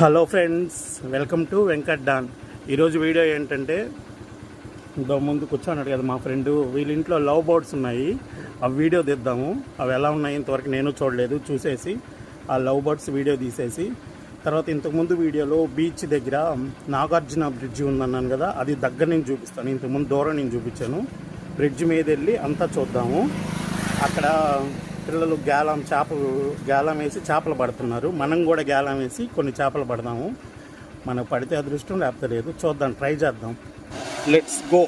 Hello friends welcome to Venkat Don. ఈరోజు video ఏంటంటే ఇంత ముందు కూర్చోన్నాడు కదా మా ఫ్రెండ్ వీళ్ళ ఇంట్లో లవ్ బర్డ్స్ ఉన్నాయి. ఆ వీడియో తీద్దాము. అవి ఎలా ఉన్నాయి ఇంతవరకు నేను చూడలేదు. చూసేసి ఆ లవ్ బర్డ్స్ వీడియో తీసేసి తర్వాత ఇంతకుముందు వీడియోలో బీచ్ దగ్గర నాగార్జున బ్రిడ్జి ఉందన్నాను కదా అది దగ్గర నుంచి చూపిస్తాను. ఇంతకుముందు దూరం నుంచి చూపించాను. బ్రిడ్జ్ మీద వెళ్ళి అంతా చూద్దాము. అక్కడ పిల్లలు గ్యాలం చేపలు గ్యాలం వేసి చేపలు పడుతున్నారు. మనం కూడా గ్యాలం వేసి కొన్ని చేపలు పడదాము. మనకు పడితే అదృష్టం లేకపోతే లేదు. చూద్దాం ట్రై చేద్దాం. లెట్స్ గో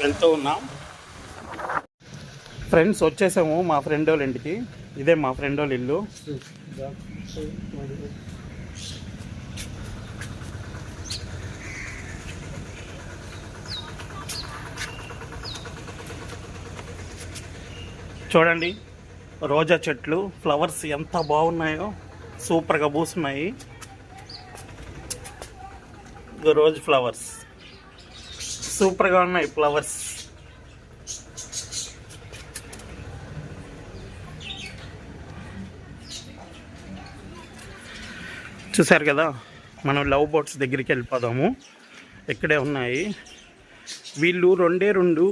వెళ్తూ ఉన్నాం. ఫ్రెండ్స్ వచ్చేసాము మా ఫ్రెండ్ వాళ్ళ ఇంటికి. ఇదే మా ఫ్రెండ్ వాళ్ళ ఇల్లు. చూడండి. రోజా చెట్లు ఫ్లవర్స్ ఎంత బాగున్నాయో సూపర్గా పూస్తున్నాయి. Rose flowers. సూపర్గా ఉన్నాయి ఫ్లవర్స్. చూసారు కదా మనం లవ్ బోట్స్ దగ్గరికి వెళ్ళిపోదాము. ఇక్కడే ఉన్నాయి. వీళ్ళు రెండే రెండు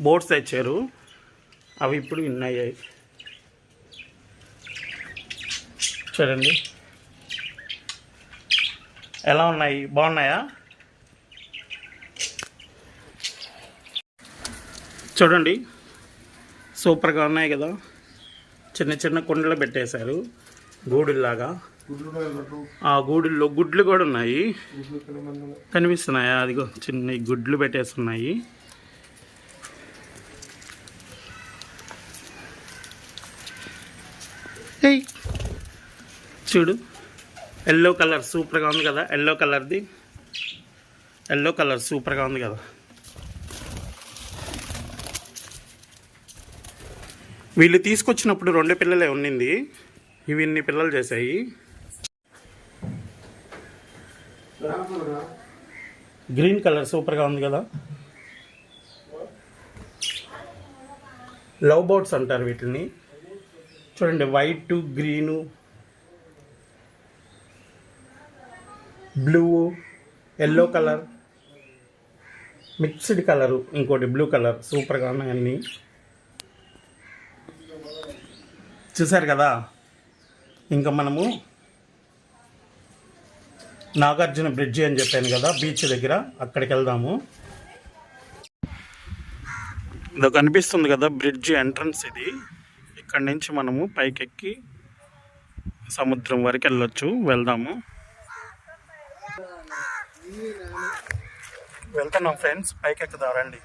బోట్స్ తెచ్చారు. అవి ఇప్పుడు విన్ అయ్యాయి. చూడండి. ఎలా ఉన్నాయి? బాగున్నాయా? చూడండి. సూపర్గా ఉన్నాయి కదా. చిన్న చిన్న కుండలు పెట్టేశారు. గూడుల్లాగా. ఆ గూడుల్లో గుడ్లు కూడా ఉన్నాయి. కనిపిస్తున్నాయా? అదిగో చిన్న గుడ్లు పెట్టేస్తున్నాయి. చూడు. ఎల్లో కలర్ సూపర్గా ఉంది కదా. ఎల్లో కలర్ది ఎల్లో కలర్ సూపర్గా ఉంది కదా. వీళ్ళు తీసుకొచ్చినప్పుడు రెండు పిల్లలే ఉండింది ఇవి ఇన్ని పిల్లలు చేశాయి. గ్రీన్ కలర్ సూపర్గా ఉంది కదా. లవ్ బోట్స్ అంటారు వీటిని. చూడండి white green blue yellow colour mixed colour ఇంకోటి బ్లూ కలర్ సూపర్గా ఉన్నాయి అన్నీ. చూసారు కదా? ఇంకా మనము నాగార్జున బ్రిడ్జి అని చెప్పాను కదా బీచ్ దగ్గర అక్కడికి వెళ్దాము. ఇది కనిపిస్తుంది కదా బ్రిడ్జి ఎంట్రన్స్ ఇది. ఇక్కడ నుంచి మనము పైకెక్కి సముద్రం వరకు వెళ్ళొచ్చు వెళ్దాము. వెళ్తున్నాం ఫ్రెండ్స్ పైకి ఎక్కుదాం రండి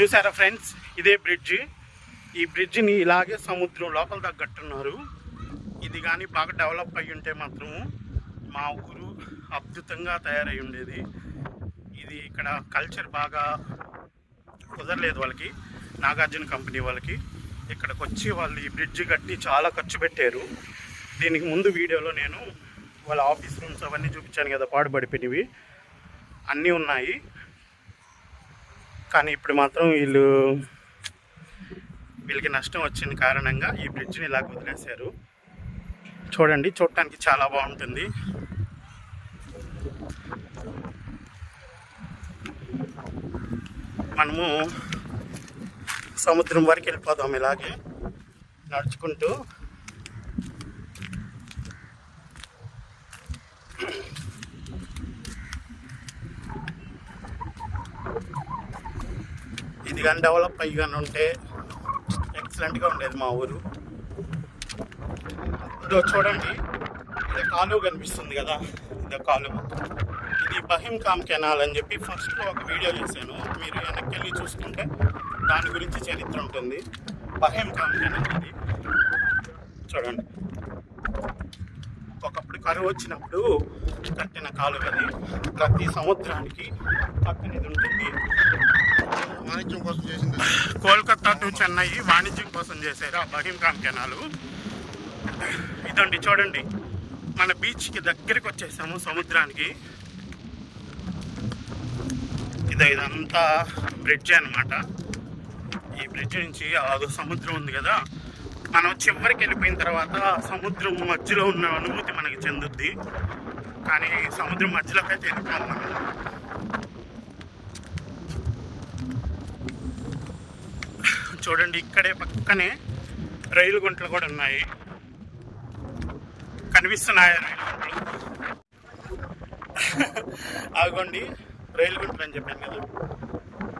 చూసారా ఫ్రెండ్స్? ఇదే బ్రిడ్జ్. ఈ బ్రిడ్జిని ఇలాగే సముద్రం లోపల తగ్గట్టున్నారు. ఇది కానీ బాగా డెవలప్ అయ్యి ఉంటే మాత్రము మా ఊరు అద్భుతంగా తయారై ఉండేది. ఇది ఇక్కడ కల్చర్ బాగా కుదరలేదు వాళ్ళకి. నాగార్జున కంపెనీ వాళ్ళకి. ఇక్కడికి వచ్చి వాళ్ళు ఈ బ్రిడ్జ్ కట్టి చాలా ఖర్చు పెట్టారు. దీనికి ముందు వీడియోలో నేను వాళ్ళ ఆఫీస్ రూమ్స్ అవన్నీ చూపించాను కదా పాడుపడిపోయినవి అన్నీ ఉన్నాయి. కానీ ఇప్పుడు మాత్రం వీళ్ళు వీళ్ళకి నష్టం వచ్చిన కారణంగా ఈ బ్రిడ్జ్ని ఇలా వదిలేశారు. చూడండి చూడటానికి చాలా బాగుంటుంది. మనము సముద్రం వరకు వెళ్ళిపోదాం ఇలాగే నడుచుకుంటూ. ఇది కానీ డెవలప్ అయ్యి కానీ ఉంటే ఎక్సలెంట్గా ఉండేది మా ఊరు. ఇదో చూడండి ఇది కాలువ కనిపిస్తుంది కదా ఇదో కాలువ. ఇది బహిం కామ్ కెనాల్ అని చెప్పి ఫస్ట్ ఒక వీడియో చేశాను. మీరు వెనక్కి వెళ్ళి చూసుకుంటే దాని గురించి చరిత్ర ఉంటుంది. బహిం కామ్ కెనాల్ ఇది. చూడండి. ఒకప్పుడు కరువు వచ్చినప్పుడు కట్టిన కాలువ అది. ప్రతి సముద్రానికి పక్కన ఇది ఉంటుంది. వాణిజ్యం కోసం చేసింది. కోల్కతా టు చెన్నై వాణిజ్యం కోసం చేశారు ఆ బహీం కెనాలు. ఇదండి చూడండి మన బీచ్కి దగ్గరికి వచ్చేసాము సముద్రానికి. ఇది ఇదంతా బ్రిడ్జ్ అనమాట ఈ బ్రిడ్జ్ నుంచి అదో సముద్రం ఉంది కదా మనం చివరికి వెళ్ళిపోయిన తర్వాత సముద్రం మధ్యలో ఉన్న అనుభూతి మనకి చెందుద్ది. కానీ సముద్రం మధ్యలోకి అయితే వెళ్ళిపోవాలి మనం. చూడండి ఇక్కడే పక్కనే రైలు గుంటలు కూడా ఉన్నాయి. కనిపిస్తున్నాయి రైలు గుంటలు? ఆగోండి రైలు గుంటలు అని చెప్పాను కదా.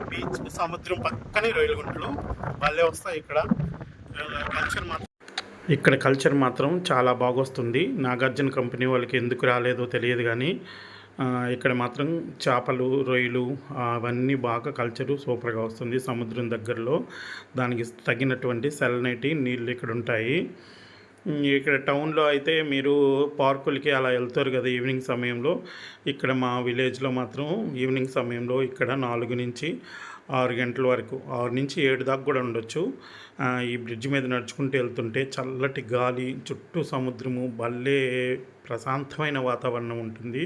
బీచ్ సముద్రం పక్కనే రైలు గుంటలు. వాళ్ళే వస్తాయి ఇక్కడ. కల్చర్ మాత్రం. ఇక్కడ కల్చర్ మాత్రం చాలా బాగొస్తుంది. నాగార్జున కంపెనీ వాళ్ళకి ఎందుకు రాలేదో తెలియదు కానీ ఇక్కడ మాత్రం చేపలు రొయ్యలు అవన్నీ బాగా కల్చరు సూపర్గా వస్తుంది సముద్రం దగ్గరలో. దానికి తగినటువంటి సెలనైటీ నీళ్ళు ఇక్కడ ఉంటాయి. ఇక్కడ టౌన్లో అయితే మీరు పార్కులకి అలా వెళ్తారు కదా ఈవినింగ్ సమయంలో. ఇక్కడ మా విలేజ్లో మాత్రం ఈవినింగ్ సమయంలో ఇక్కడ నాలుగు నుంచి ఆరు గంటల వరకు ఆరు నుంచి ఏడు దాకా కూడా ఉండొచ్చు. ఈ బ్రిడ్జ్ మీద నడుచుకుంటూ వెళ్తుంటే చల్లటి గాలి చుట్టూ సముద్రము భలే ప్రశాంతమైన వాతావరణం ఉంటుంది.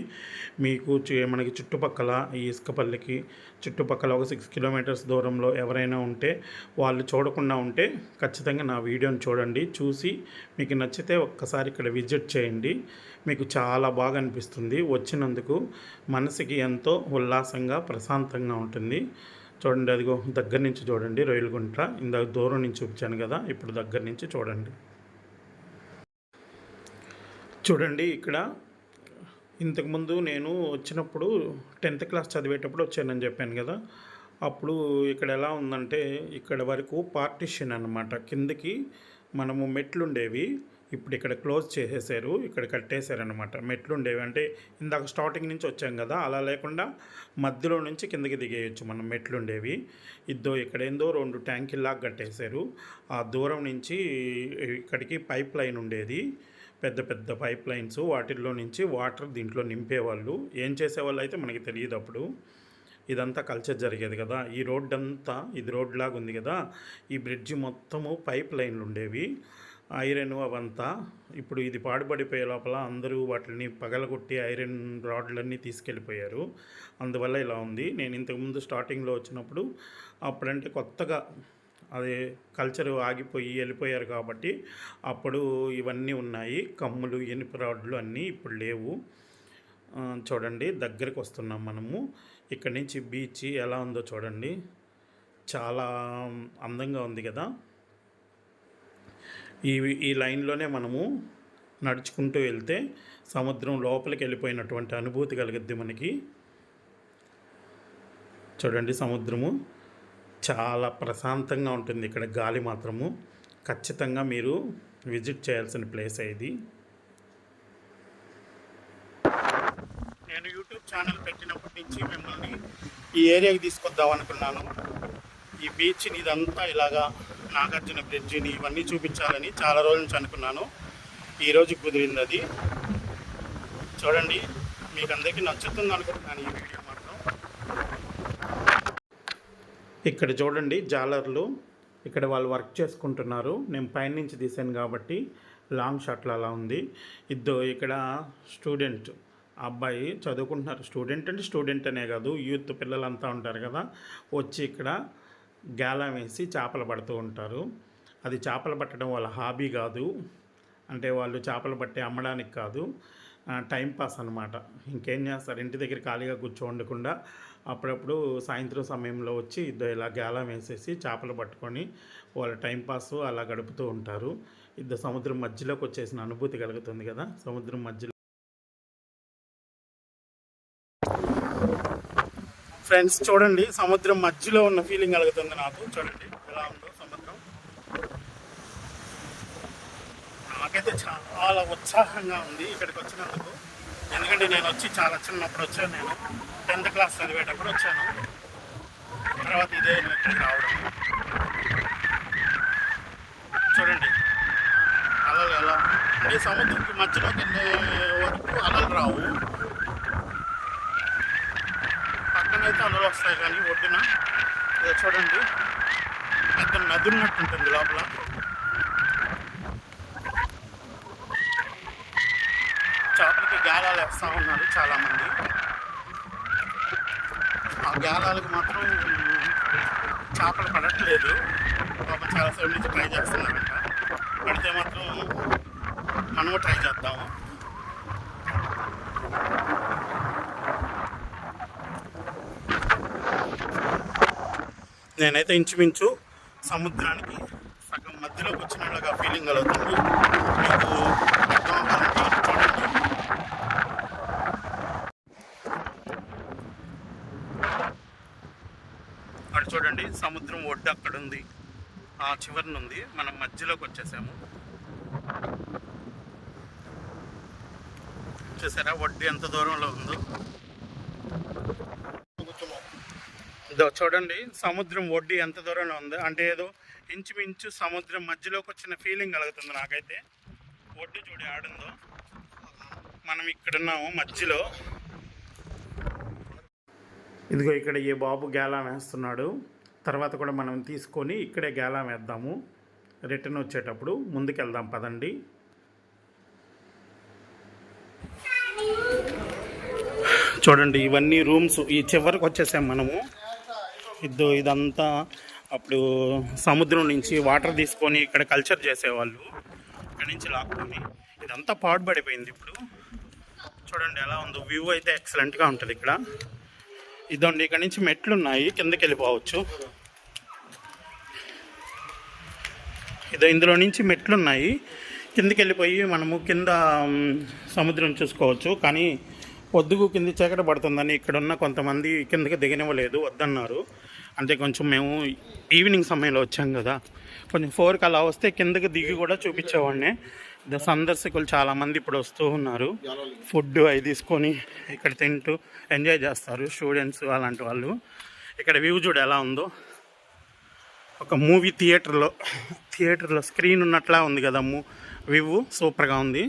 మీకు మనకి చుట్టుపక్కల ఈ ఇసుకపల్లికి చుట్టుపక్కల ఒక సిక్స్ కిలోమీటర్స్ దూరంలో ఎవరైనా ఉంటే వాళ్ళు చూడకుండా ఉంటే ఖచ్చితంగా నా వీడియోని చూడండి. చూసి మీకు నచ్చితే ఒక్కసారి ఇక్కడ విజిట్ చేయండి. మీకు చాలా బాగా అనిపిస్తుంది. వచ్చినందుకు మనసుకి ఎంతో ఉల్లాసంగా ప్రశాంతంగా ఉంటుంది. చూడండి అదిగో దగ్గర నుంచి చూడండి రొయ్యల గుంట ఇందాక దూరం నుంచి చూపించాను కదా ఇప్పుడు దగ్గర నుంచి చూడండి. చూడండి ఇక్కడ ఇంతకుముందు నేను వచ్చినప్పుడు టెన్త్ క్లాస్ చదివేటప్పుడు వచ్చానని చెప్పాను కదా. అప్పుడు ఇక్కడ ఎలా ఉందంటే ఇక్కడ వరకు పార్టిషన్ అన్నమాట. కిందకి మనము మెట్లు ఉండేవి ఇప్పుడు ఇక్కడ క్లోజ్ చేసేసారు ఇక్కడ కట్టేశారనమాట మెట్లు ఉండేవి అంటే ఇందాక స్టార్టింగ్ నుంచి వచ్చాం కదా అలా లేకుండా మధ్యలో నుంచి కిందకి దిగేయచ్చు మనం మెట్లు ఉండేవి ఇద్దో ఇక్కడ ఏందో రెండు ట్యాంకీలాగా కట్టేశారు. ఆ దూరం నుంచి ఇక్కడికి పైప్ లైన్ ఉండేది. పెద్ద పెద్ద పైప్ లైన్స్ వాటిల్లో నుంచి వాటర్ దీంట్లో నింపేవాళ్ళు. ఏం చేసేవాళ్ళు అయితే మనకి తెలియదు అప్పుడు. ఇదంతా కల్చర్ జరిగేది కదా. ఈ రోడ్డంతా ఇది రోడ్ లాగా ఉంది కదా. ఈ బ్రిడ్జి మొత్తము పైప్ లైన్లు ఉండేవి ఐరన్ అవంతా ఇప్పుడు ఇది పాడుపడిపోయే లోపల అందరూ వాటిని పగలగొట్టి ఐరన్ రాడ్లన్నీ తీసుకెళ్ళిపోయారు. అందువల్ల ఇలా ఉంది. నేను ఇంతకుముందు స్టార్టింగ్లో వచ్చినప్పుడు అప్పుడంటే కొత్తగా అదే కల్చర్ ఆగిపోయి వెళ్ళిపోయారు కాబట్టి అప్పుడు ఇవన్నీ ఉన్నాయి. కమ్ములు ఇనుప రాడ్లు అన్నీ ఇప్పుడు లేవు. చూడండి దగ్గరికి వస్తున్నాం మనము. ఇక్కడి నుంచి బీచ్ ఎలా ఉందో చూడండి. చాలా అందంగా ఉంది కదా. ఈ ఈ లైన్లోనే మనము నడుచుకుంటూ వెళ్తే సముద్రం లోపలికి వెళ్ళిపోయినటువంటి అనుభూతి కలుగుద్ది మనకి. చూడండి సముద్రము చాలా ప్రశాంతంగా ఉంటుంది ఇక్కడ గాలి మాత్రము. ఖచ్చితంగా మీరు విజిట్ చేయాల్సిన ప్లేస్ ఇది. నేను యూట్యూబ్ ఛానల్ పెట్టినప్పటి నుంచి మిమ్మల్ని ఈ ఏరియాకి తీసుకొద్దాం అనుకున్నాను. ఈ బీచ్ని ఇదంతా ఇలాగా నాగార్జున బ్రిడ్జిని ఇవన్నీ చూపించాలని చాలా రోజుల నుంచి అనుకున్నాను. ఈరోజు కుదిరింది అది చూడండి మీకు అందరికీ నచ్చుతుంది అనుకుంటున్నాను ఈ వీడియో మాత్రం. ఇక్కడ చూడండి జాలర్లు. ఇక్కడ వాళ్ళు వర్క్ చేసుకుంటున్నారు. నేను పైనుంచి తీసాను కాబట్టి లాంగ్ షాట్లు అలా ఉంది. ఇద్దో ఇక్కడ స్టూడెంట్ అబ్బాయి చదువుకుంటున్నారు. స్టూడెంట్ అంటే స్టూడెంట్ అనే కాదు యూత్ పిల్లలంతా ఉంటారు కదా. వచ్చి ఇక్కడ గాలం వేసి చేపలు పడుతూ ఉంటారు. అది చేపలు పట్టడం వాళ్ళ హాబీ కాదు. అంటే వాళ్ళు చేపలు పట్టి అమ్మడానికి కాదు. టైంపాస్ అనమాట ఇంకేం చేస్తారు? ఇంటి దగ్గర ఖాళీగా కూర్చోండకుండా అప్పుడప్పుడు సాయంత్రం సమయంలో వచ్చి ఇద్దరు ఇలా గేలం వేసేసి చేపలు పట్టుకొని వాళ్ళ టైంపాస్ అలా గడుపుతూ ఉంటారు. ఇద్దరు సముద్రం మధ్యలోకి వచ్చేసిన అనుభూతి కలుగుతుంది కదా? సముద్రం మధ్యలో ఫ్రెండ్స్ చూడండి సముద్రం మధ్యలో ఉన్న ఫీలింగ్ కలుగుతుంది నాకు. చూడండి ఎలా ఉందో సముద్రం. నాకైతే చాలా ఉత్సాహంగా ఉంది ఇక్కడికి వచ్చినందుకు. ఎందుకంటే నేను వచ్చి చాలా చిన్నప్పుడు వచ్చాను నేను. టెన్త్ క్లాస్ చదివేటప్పుడు వచ్చాను. తర్వాత ఇదే ఇక్కడికి రావడం. చూడండి అలలు ఎలా అంటే సముద్రంకి మధ్యలోకి వెళ్ళే వరకు అలలు రావు. అయితే అందులో వస్తాయి కానీ ఒడ్డున. చూడండి. పెద్ద నది ఉన్నట్టు ఉంటుంది లోపల. చేపలకి గాలాలు వేస్తూ ఉన్నారు చాలామంది. ఆ గాలాలకు మాత్రం చేపలు పడట్లేదు. పాప చాలాసేపు నుంచి ట్రై చేస్తున్నారంట. పడితే మాత్రం మనము ట్రై చేద్దాము. నేనైతే ఇంచుమించు సముద్రానికి సగం మధ్యలోకి వచ్చినట్లుగా ఫీలింగ్ కలుగుతుంది. మీకు అక్కడ చూడండి సముద్రం ఒడ్డు అక్కడ ఉంది ఆ చివరిన ఉంది మనం మధ్యలోకి వచ్చేసాము. చూసారా? ఒడ్డు ఎంత దూరంలో ఉందో. ఇదో చూడండి సముద్రం ఒడ్డు ఎంత దూరంలో ఉంది. అంటే ఏదో ఇంచుమించు సముద్రం మధ్యలోకి వచ్చిన ఫీలింగ్ కలుగుతుంది నాకైతే. ఒడ్డు చూడి ఆడుందో. మనం ఇక్కడున్నాము మధ్యలో. ఇదిగో ఇక్కడ ఈ బాబు గేలా వేస్తున్నాడు. తర్వాత కూడా మనం తీసుకొని ఇక్కడే గేలా వేద్దాము. రిటర్న్ వచ్చేటప్పుడు ముందుకెళ్దాం పదండి. చూడండి ఇవన్నీ రూమ్స్ ఈ చివరికి వచ్చేసాం మనము. ఇద్దో ఇదంతా అప్పుడు సముద్రం నుంచి వాటర్ తీసుకొని ఇక్కడ కల్చర్ చేసేవాళ్ళు. ఇక్కడ నుంచి లాక్కొని ఇదంతా పాడుబడిపోయింది ఇప్పుడు. చూడండి ఎలా ఉందో వ్యూ అయితే ఎక్సలెంట్గా ఉంటుంది ఇక్కడ. ఇదండి ఇక్కడ నుంచి మెట్లు ఉన్నాయి కిందకి వెళ్ళిపోవచ్చు. ఇదో ఇందులో నుంచి మెట్లు ఉన్నాయి కిందకి వెళ్ళిపోయి మనము కింద సముద్రం చూసుకోవచ్చు. కానీ పొద్దుగు కింద చీకట పడుతుందని ఇక్కడ ఉన్న కొంతమంది కిందకి దిగనివ్వలేదు వద్దన్నారు. అంటే కొంచెం మేము ఈవినింగ్ సమయంలో వచ్చాం కదా. కొంచెం ఫోర్కి అలా వస్తే కిందకి దిగి కూడా చూపించేవాడిని. ద సందర్శకులు చాలామంది ఇప్పుడు వస్తూ ఉన్నారు. ఫుడ్ అవి తీసుకొని ఇక్కడ తింటూ ఎంజాయ్ చేస్తారు స్టూడెంట్స్ అలాంటి వాళ్ళు. ఇక్కడ వ్యూ చూడు ఎలా ఉందో. ఒక మూవీ థియేటర్లో థియేటర్లో స్క్రీన్ ఉన్నట్లా ఉంది కదా మూ వ్యూ సూపర్గా ఉంది.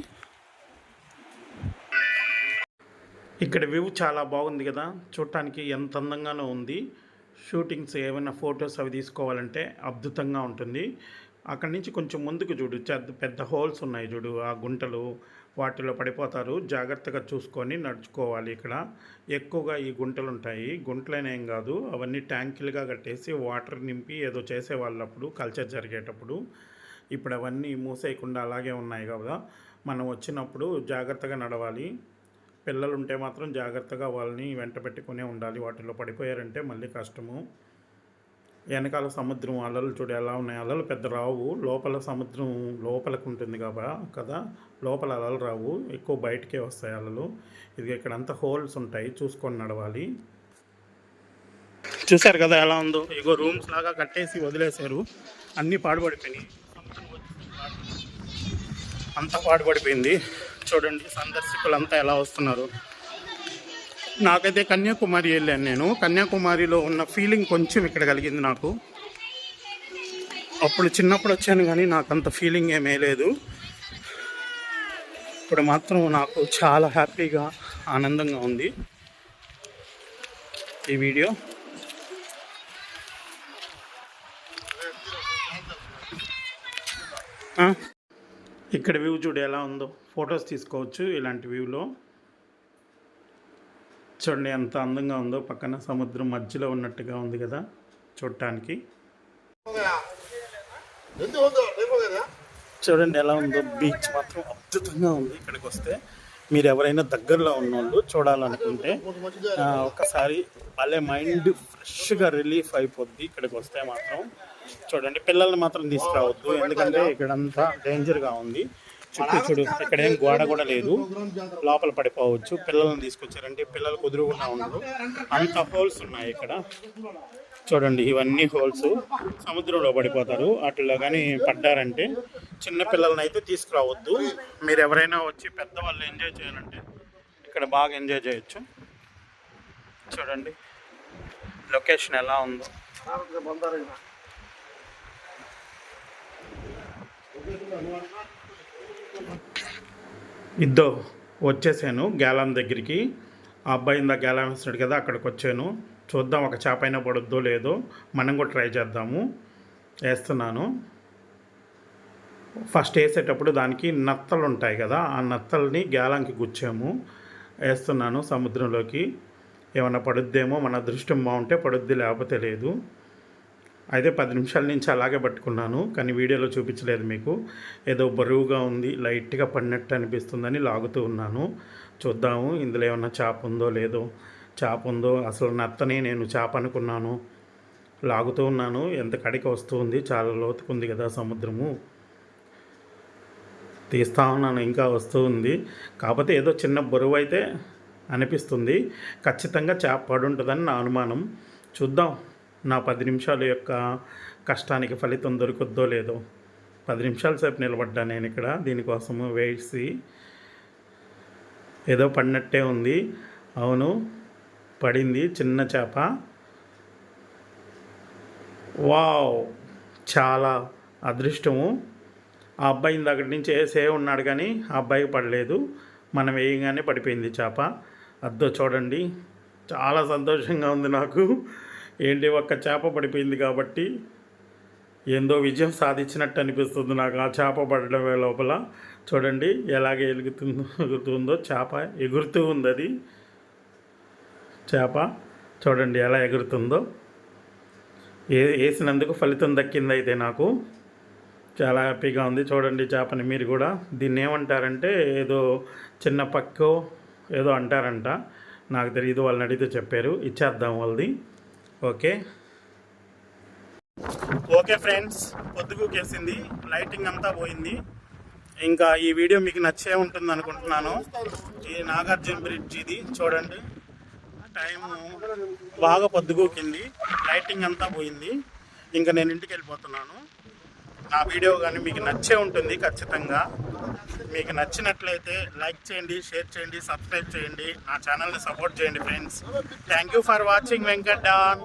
ఇక్కడ వ్యూ చాలా బాగుంది కదా. చూడటానికి ఎంత అందంగానో ఉంది. షూటింగ్స్ ఏమైనా ఫొటోస్ అవి తీసుకోవాలంటే అద్భుతంగా ఉంటుంది. అక్కడి నుంచి కొంచెం ముందుకు చూడు. పెద్ద హోల్స్ ఉన్నాయి చూడు. ఆ గుంటలు వాటిలో పడిపోతారు. జాగ్రత్తగా చూసుకొని నడుచుకోవాలి ఇక్కడ. ఎక్కువగా ఈ గుంటలు ఉంటాయి. గుంటలనేం కాదు. అవన్నీ ట్యాంకులుగా కట్టేసి వాటర్ నింపి ఏదో చేసేవాళ్ళప్పుడు కల్చర్ జరిగేటప్పుడు. ఇప్పుడు అవన్నీ మూసేయకుండా అలాగే ఉన్నాయి కదా. మనం వచ్చినప్పుడు జాగ్రత్తగా నడవాలి. పిల్లలు ఉంటే మాత్రం జాగ్రత్తగా వాళ్ళని వెంట పెట్టుకునే ఉండాలి. వాటిలో పడిపోయారంటే మళ్ళీ కష్టము. వెనకాల సముద్రం అలలు చూడు ఎలా ఉన్నాయి. అలలు పెద్ద రావు. లోపల సముద్రం లోపలకు ఉంటుంది కదా? కదా లోపల అలలు రావు. ఎక్కువ బయటకే వస్తాయి అలలు. ఇది ఇక్కడ అంతా హోల్స్ ఉంటాయి. చూసుకొని నడవాలి. చూశారు కదా ఎలా ఉందో? ఇగో రూమ్స్ లాగా కట్టేసి వదిలేశారు. అన్నీ పాడుపడిపోయినాయి అంతా పాడుపడిపోయింది చూడండి సందర్శకులు అంతా ఎలా వస్తున్నారు. నాకైతే కన్యాకుమారి వెళ్ళాను నేను. కన్యాకుమారిలో ఉన్న ఫీలింగ్ కొంచెం ఇక్కడ కలిగింది నాకు. అప్పుడు చిన్నప్పుడు వచ్చాను కానీ నాకు అంత ఫీలింగ్ ఏమీ లేదు. ఇప్పుడు మాత్రం నాకు చాలా హ్యాపీగా ఆనందంగా ఉంది. ఈ వీడియో. ఆ? ఇక్కడ వ్యూ చూడు ఎలా ఉందో. ఫొటోస్ తీసుకోవచ్చు ఇలాంటి వ్యూలో చూడండి ఎంత అందంగా ఉందో. పక్కన సముద్రం మధ్యలో ఉన్నట్టుగా ఉంది కదా చూడటానికి. చూడండి ఎలా ఉందో. బీచ్ మాత్రం అద్భుతంగా ఉంది ఇక్కడికి వస్తే. మీరు ఎవరైనా దగ్గరలో ఉన్నోళ్ళు చూడాలనుకుంటే ఒకసారి భలే మైండ్ ఫ్రెష్గా రిలీఫ్ అయిపోద్ది ఇక్కడికి వస్తే మాత్రం. చూడండి పిల్లల్ని మాత్రం తీసుకురావద్దు. ఎందుకంటే ఇక్కడంతా డేంజర్గా ఉంది. చుట్టూ చూడు ఇక్కడ ఏం గోడ కూడా లేదు. లోపల పడిపోవచ్చు. పిల్లల్ని తీసుకొచ్చారంటే పిల్లలు కుదురుకుండా ఉండరు. అంత హోల్స్ ఉన్నాయి ఇక్కడ. చూడండి ఇవన్నీ హోల్స్. సముద్రంలో పడిపోతారు. వాటిలో కానీ పడ్డారంటే చిన్న పిల్లల్ని అయితే తీసుకురావద్దు. మీరు ఎవరైనా వచ్చి పెద్దవాళ్ళు ఎంజాయ్ చేయాలంటే ఇక్కడ బాగా ఎంజాయ్ చేయొచ్చు. చూడండి లొకేషన్ ఎలా ఉందో. ఇద్దో వచ్చేసాను గ్యాలం దగ్గరికి. ఆ అబ్బాయి ఇందా గ్యాలం వేస్తున్నాడు కదా అక్కడికి వచ్చాను. చూద్దాం ఒక చేప అయినా పడుద్దో లేదో. మనం కూడా ట్రై చేద్దాము. వేస్తున్నాను. ఫస్ట్ వేసేటప్పుడు దానికి నత్తలు ఉంటాయి కదా ఆ నత్తల్ని గ్యాలంకి గుచ్చాము. వేస్తున్నాను సముద్రంలోకి. ఏమైనా పడుద్దేమో మన అదృష్టం బాగుంటే పడుద్ది లేకపోతే లేదు. అయితే పది నిమిషాల నుంచి అలాగే పట్టుకున్నాను కానీ వీడియోలో చూపించలేదు మీకు. ఏదో బరువుగా ఉంది లైట్గా పడినట్టు అనిపిస్తుందని లాగుతూ ఉన్నాను. చూద్దాము ఇందులో ఏమన్నా చేప ఉందో లేదో. చేప ఉందో అసలు నత్తనే నేను చేప అనుకున్నాను. లాగుతూ ఉన్నాను ఎంత కడికి వస్తుంది చాలా లోతుకుంది కదా సముద్రము. తీస్తా ఉన్నాను ఇంకా వస్తూ ఉంది. కాకపోతే ఏదో చిన్న బరువు అయితే అనిపిస్తుంది. ఖచ్చితంగా చేప పడి ఉంటుందని నా అనుమానం. చూద్దాం. నా పది నిమిషాల యొక్క కష్టానికి ఫలితం దొరుకుద్దో లేదో పది నిమిషాల సేపు నిలబడ్డా నేను ఇక్కడ. దీనికోసము వేసి ఏదో పడినట్టే ఉంది. అవును పడింది చిన్న చేప. వావ్ చాలా అదృష్టము. ఆ అబ్బాయి దగ్గర నుంచి వేసే ఉన్నాడు కానీ ఆ అబ్బాయికి పడలేదు. మనం వేయగానే పడిపోయింది చేప. అద్దో చూడండి చాలా సంతోషంగా ఉంది నాకు. ఏంటి ఒక్క చేప పడిపోయింది కాబట్టి ఏందో విజయం సాధించినట్టు అనిపిస్తుంది నాకు. ఆ చేప పడడం లోపల. చూడండి ఎలాగ ఎలుగుతుందో ఎగురుతుందో చేప ఎగురుతూ ఉంది అది. చేప చూడండి ఎలా ఎగురుతుందో. ఏ వేసినందుకు ఫలితం దక్కింది అయితే నాకు. చాలా హ్యాపీగా ఉంది చూడండి చేపని మీరు కూడా. దీన్ని ఏమంటారంటే ఏదో చిన్న పక్కో ఏదో అంటారంట. నాకు తెలియదు వాళ్ళని అడిగితే చెప్పారు. ఇచ్చేద్దాం వాళ్ళది. ఓకే. ఓకే ఫ్రెండ్స్ పొద్దుగుకేసింది లైటింగ్ అంతా పోయింది. ఇంకా ఈ వీడియో మీకు నచ్చే ఉంటుంది అనుకుంటున్నాను. ఈ నాగార్జున బ్రిడ్జ్ ఇది చూడండి. టైం బాగా పొద్దుగూకింది లైటింగ్ అంతా పోయింది. ఇంకా నేను ఇంటికి వెళ్ళిపోతున్నాను. నా వీడియో కానీ మీకు నచ్చే ఉంటుంది ఖచ్చితంగా. మీకు నచ్చినట్లయితే లైక్ చేయండి షేర్ చేయండి సబ్స్క్రైబ్ చేయండి. నా ఛానల్ని సపోర్ట్ చేయండి friends. Thank you for watching Venkat Don